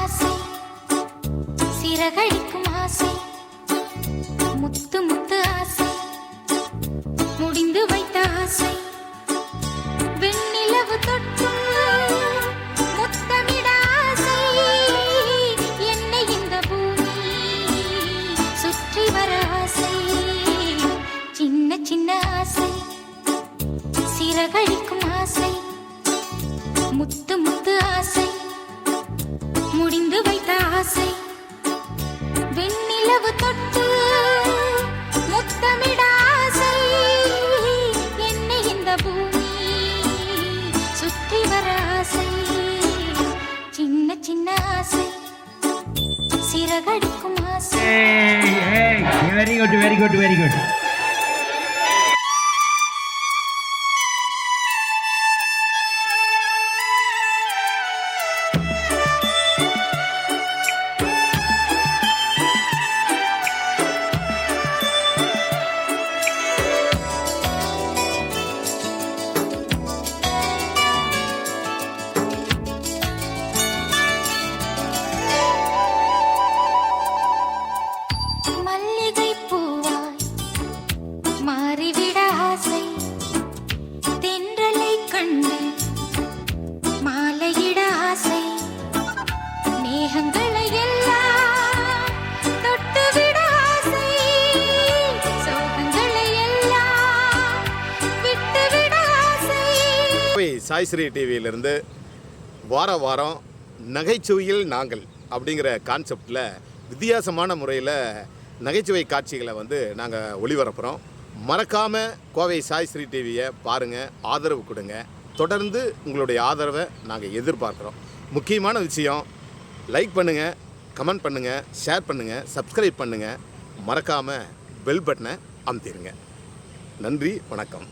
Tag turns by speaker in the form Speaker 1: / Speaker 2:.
Speaker 1: ஆசை. சிறகடிக்கும் ஆசை. முத்து முத்து ஆசை. முடிந்து வைத்த ஆசை. வெண்ணிலவு தொட்டு சின்ன சின்ன ஆசை. சிறகடிக்கும் சிறகடிக்கும் ஆசை
Speaker 2: very good very good very good
Speaker 1: கண்டு மாலையிட ஆசை மேகங்களை எல்லாம் தொட்டுவிட ஆசை. சோகங்களை எல்லாம் விட்டுவிட ஆசை.
Speaker 3: சாய்ஸ்ரீ டிவியிலிருந்து வார வாரம் நகைச்சுவையில் நாங்கள் அப்படிங்கிற கான்செப்டில் வித்தியாசமான முறையில் நகைச்சுவை காட்சிகளை வந்து நாங்கள் ஒளிபரப்புகிறோம் மறக்காமல் கோவை சாய்ஸ்ரீ டிவியை பாருங்கள் ஆதரவு கொடுங்க. தொடர்ந்து உங்களுடைய ஆதரவை நாங்கள் எதிர்பார்க்குறோம். முக்கியமான விஷயம் லைக் பண்ணுங்கள் கமெண்ட் பண்ணுங்கள் ஷேர் பண்ணுங்கள் சப்ஸ்கிரைப் பண்ணுங்கள் மறக்காமல் பெல் பட்டனை அமுத்திடுங்க. நன்றி வணக்கம்.